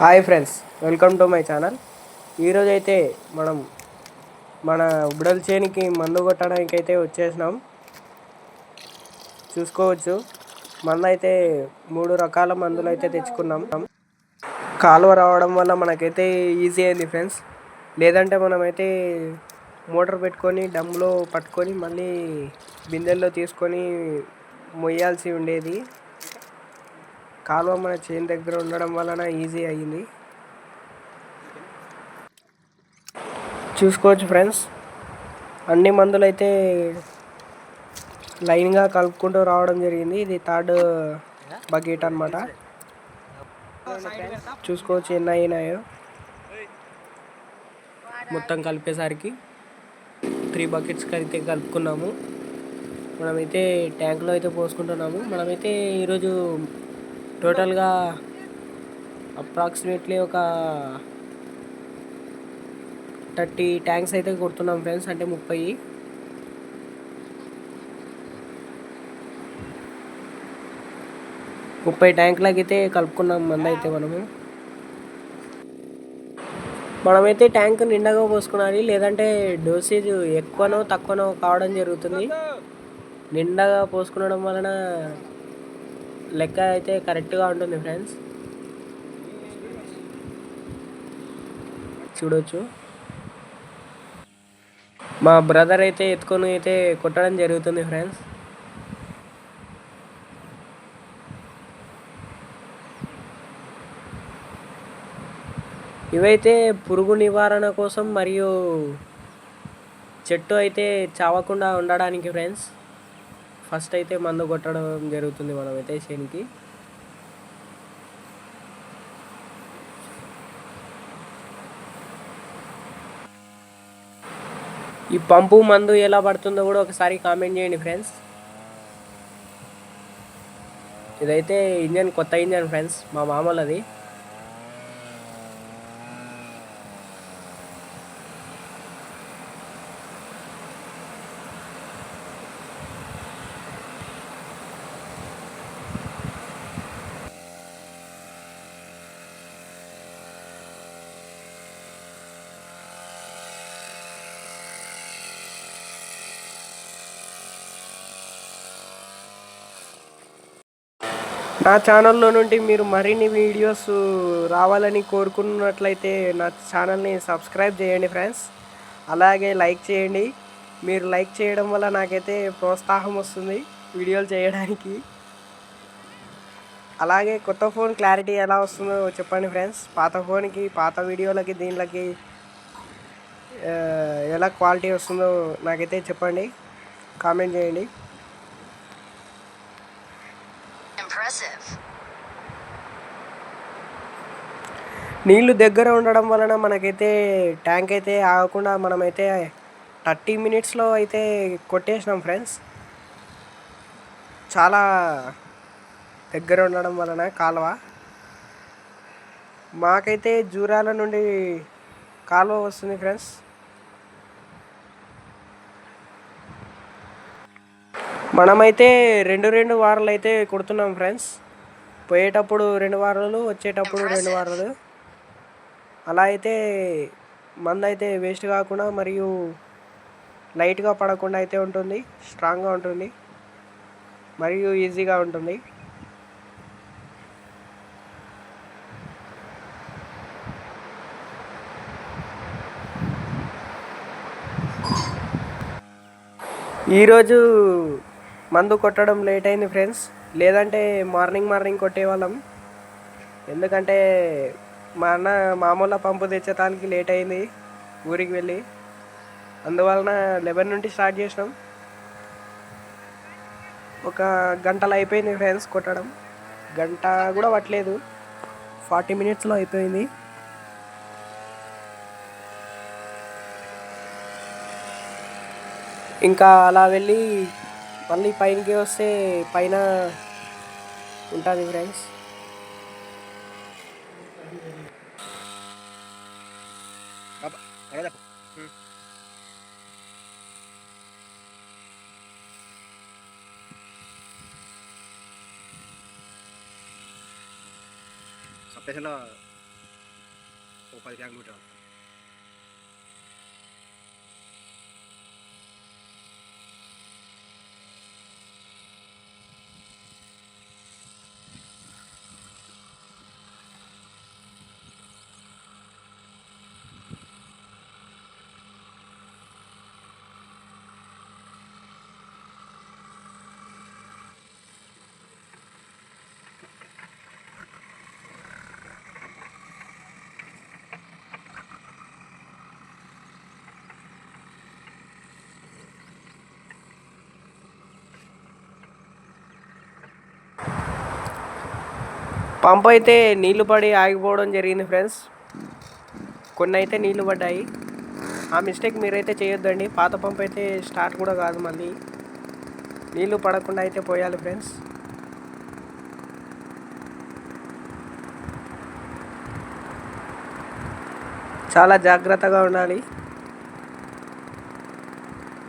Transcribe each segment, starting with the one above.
Hi friends welcome to my channel. ఈరోజు అయితే మనం మన ఉబ్బడల చేనికి మందు కొట్టడానికి అయితే వచ్చేసినాం. చూసుకోవచ్చు. మందు అయితే మూడు రకాల మందులు అయితే తెచ్చుకున్నాం. కాలువ రావడం వల్ల మనకైతే ఈజీ అయింది ఫ్రెండ్స్. లేదంటే మనమైతే మోటార్ పెట్టుకొని డమ్లో పట్టుకొని మళ్ళీ బిందెల్లో తీసుకొని మొయ్యాల్సి ఉండేది. కాలువ మన చేను దగ్గర ఉండడం వలన ఈజీ అయ్యింది చూసుకోవచ్చు ఫ్రెండ్స్. అన్ని మందులు అయితే లైన్గా కలుపుకుంటూ రావడం జరిగింది. ఇది థర్డ్ బకెట్ అన్నమాట. చూసుకోవచ్చు ఎన్ని అయినాయో. మొత్తం కలిపేసరికి త్రీ బకెట్స్కి అయితే కలుపుకున్నాము. మనమైతే ట్యాంక్లో అయితే పోసుకుంటున్నాము. మనమైతే ఈరోజు టోటల్గా అప్రాక్సిమేట్లీ ఒక థర్టీ ట్యాంక్స్ అయితే కొడుతున్నాం ఫ్రెండ్స్ అంటే ముప్పై. ముప్పై ట్యాంకులకి అయితే కలుపుకున్నాం మంది అయితే మనము. మనమైతే ట్యాంక్ నిండాగా పోసుకోవాలి లేదంటే డోసేజ్ ఎక్కువనో తక్కువనో కావడం జరుగుతుంది. నిండగా పోసుకునడం వలన లెక్క అయితే కరెక్ట్గా ఉంటుంది ఫ్రెండ్స్. చూడొచ్చు. మా బ్రదర్ అయితే ఎత్తుకొని అయితే కొట్టడం జరుగుతుంది ఫ్రెండ్స్. ఇవైతే పురుగు నివారణ కోసం మరియు చెట్టు అయితే చావకుండా ఉండడానికి ఫ్రెండ్స్. ఫస్ట్ అయితే మందు కొట్టడం జరుగుతుంది మనమైతే చేనికి. ఈ పంపు మందు ఎలా పడుతుందో కూడా ఒకసారి కామెంట్ చేయండి ఫ్రెండ్స్. ఇదైతే ఇంజన్ కొత్త ఇంజన్ ఫ్రెండ్స్ మా మామూలది. నా ఛానల్లో నుండి మీరు మరిన్ని వీడియోస్ రావాలని కోరుకున్నట్లయితే నా ఛానల్ని సబ్స్క్రైబ్ చేయండి ఫ్రెండ్స్ అలాగే లైక్ చేయండి. మీరు లైక్ చేయడం వల్ల నాకైతే ప్రోత్సాహం వస్తుంది వీడియోలు చేయడానికి. అలాగే కొత్త ఫోన్ క్లారిటీ ఎలా వస్తుందో చెప్పండి ఫ్రెండ్స్ పాత ఫోన్కి పాత వీడియోలకి దీనిలకి ఎలా క్వాలిటీ వస్తుందో నాకైతే చెప్పండి. కామెంట్ చేయండి. Impressive. నీళ్ళు దగ్గర ఉండడం వలన మనకైతే ట్యాంక్ అయితే ఆగకుండా మనమైతే థర్టీ మినిట్స్లో అయితే కొట్టేసినాం ఫ్రెండ్స్. చాలా దగ్గర ఉండడం వలన కాలువ. మాకైతే జూరాల నుండి కాలువ వస్తుంది ఫ్రెండ్స్. మనమైతే రెండు రెండు వారాలు అయితే కొడుతున్నాం ఫ్రెండ్స్. పోయేటప్పుడు రెండు వారాలు వచ్చేటప్పుడు రెండు వారాలు. అలా అయితే మందు అయితే వేస్ట్ కాకుండా మరియు లైట్గా పడకుండా అయితే ఉంటుంది స్ట్రాంగ్గా ఉంటుంది మరియు ఈజీగా ఉంటుంది. ఈరోజు మందు కొట్టడం లేట్ అయింది ఫ్రెండ్స్ లేదంటే మార్నింగ్ మార్నింగ్ కొట్టేవాళ్ళం. ఎందుకంటే మా అన్న మామూలు పంపు తెచ్చేతానికి లేట్ అయింది ఊరికి వెళ్ళి. అందువలన లెవెన్ నుండి స్టార్ట్ చేసినాం. ఒక గంటలు అయిపోయింది ఫ్రెండ్స్ కొట్టడం. గంట కూడా పట్టలేదు. ఫార్టీ మినిట్స్లో అయిపోయింది. ఇంకా అలా వెళ్ళి మళ్ళీ పైనకి వస్తే పైన ఉంటుంది ఫ్రెండ్స్ సపరేషన్లో ఓ పది ట్యాంకులు పెట్టాలి పంప్ అయితే నీళ్ళు పడి ఆగిపోవడం జరిగింది ఫ్రెండ్స్. కొన్ని అయితే నీళ్ళు పడ్డాయి. ఆ మిస్టేక్ మీరైతే చేయొద్దండి. పాత పంప్ అయితే స్టార్ట్ కూడా కాదు మళ్ళీ. నీళ్ళు పడకుండా అయితే పోయాలి ఫ్రెండ్స్. చాలా జాగ్రత్తగా ఉండాలి.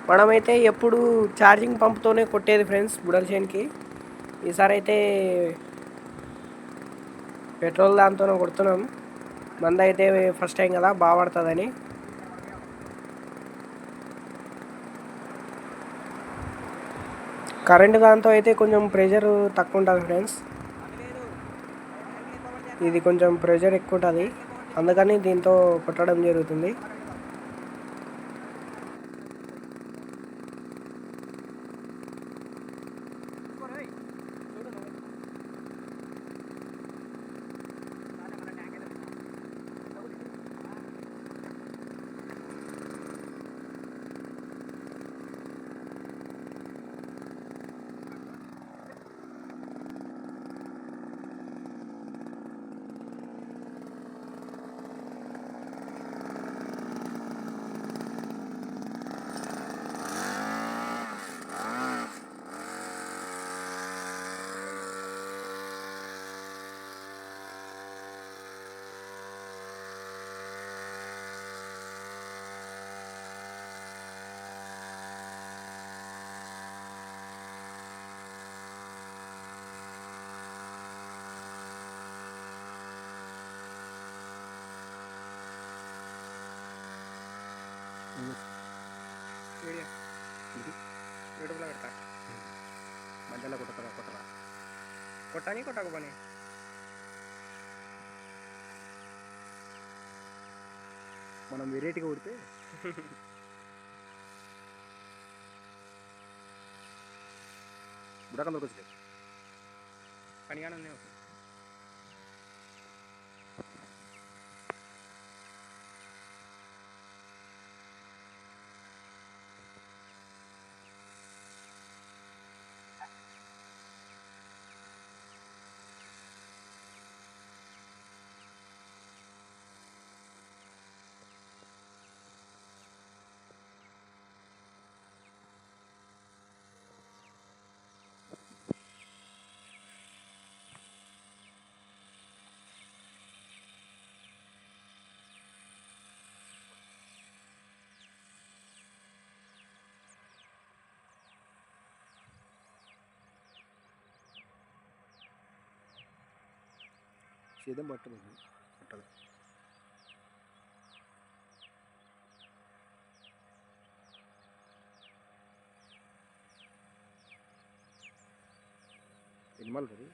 మనమైతే ఎప్పుడు ఛార్జింగ్ పంప్తోనే కొట్టేది ఫ్రెండ్స్ బుడల్ చేన్కి. ఈసారి అయితే పెట్రోల్ దాంతోనే కొడుతున్నాం. మంద అయితే ఫస్ట్ టైం కదా బాగా పడుతుందని. కరెంట్ దాంతో అయితే కొంచెం ప్రెషర్ తక్కువ ఉంటుంది ఫ్రెండ్స్ ఇది కొంచెం ప్రెషర్ ఎక్కువ ఉంటుంది. అందుకని దీంతో కొట్టడం జరుగుతుంది. యూట్యూబ్లో పెడతా. మధ్యలో కొట్టరా కొట్టరా కొట్టని కొట్టక పని. మనం వెరైటీగా కొడితే బుడకం దొరకచ్చు పనిగానే ఉంది செய்த மட்டுமல்ல மற்றது இனிமேல் வரும்.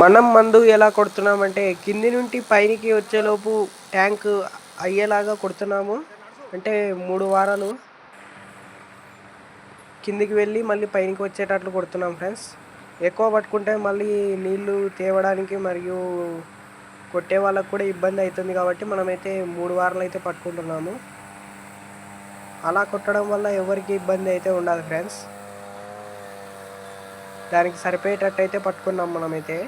మనం మందు ఎలా కొడుతున్నామంటే కింది నుండి పైనికి వచ్చేలోపు ట్యాంక్ అయ్యేలాగా కొడుతున్నాము. అంటే మూడు వారాలు కిందికి వెళ్ళి మళ్ళీ పైనకి వచ్చేటట్లు కొడుతున్నాం ఫ్రెండ్స్. ఎక్కువ పట్టుకుంటే మళ్ళీ నీళ్ళు తేవడానికి మరియు కొట్టే వాళ్ళకు కూడా ఇబ్బంది అవుతుంది కాబట్టి మనమైతే మూడు వారాలు అయితే పట్టుకుంటున్నాము. అలా కొట్టడం వల్ల ఎవరికి ఇబ్బంది అయితే ఉండదు ఫ్రెండ్స్. దానికి సరిపోయేటట్టు అయితే పట్టుకున్నాం మనమైతే.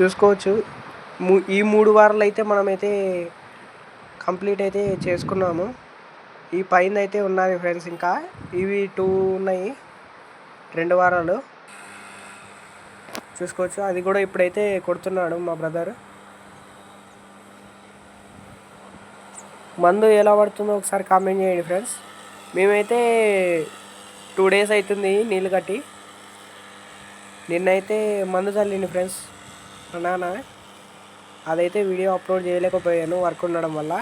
చూసుకోవచ్చు. ఈ మూడు వారాలు అయితే మనమైతే కంప్లీట్ అయితే చేసుకున్నాము. ఈ పైన అయితే ఉన్నది ఫ్రెండ్స్ ఇంకా. ఇవి టూ ఉన్నాయి. రెండు వారాలు. చూసుకోవచ్చు. అది కూడా ఇప్పుడైతే కొడుతున్నాడు మా బ్రదర్. మందు ఎలా పడుతుందో ఒకసారి కామెంట్ చేయండి ఫ్రెండ్స్. మేమైతే టూ డేస్ అవుతుంది నీళ్ళు కట్టి. నిన్నైతే మందు చల్లింది ఫ్రెండ్స్. నాన్న అదైతే వీడియో అప్లోడ్ చేయలేకపోయాను వర్క్ ఉండడం వల్ల.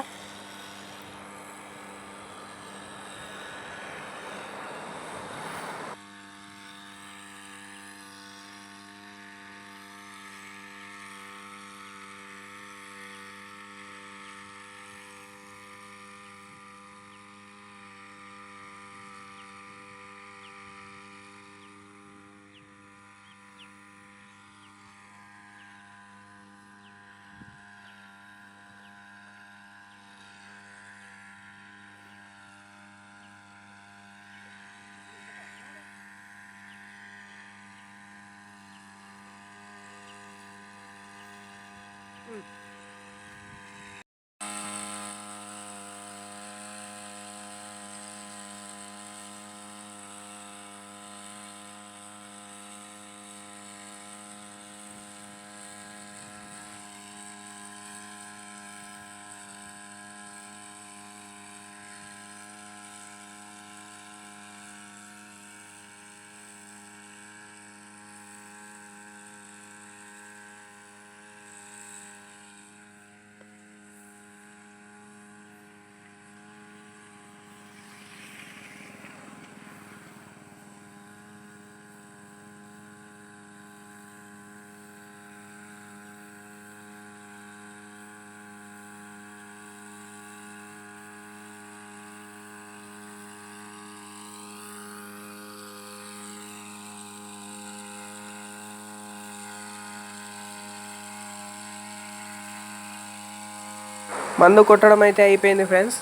మందు కొట్టడం అయితే అయిపోయింది ఫ్రెండ్స్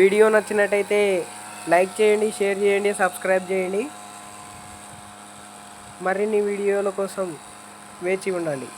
వీడియో నచ్చినట్టయితే లైక్ చేయండి షేర్ చేయండి సబ్స్క్రైబ్ చేయండి. మరిన్ని వీడియోల కోసం వేచి ఉండండి.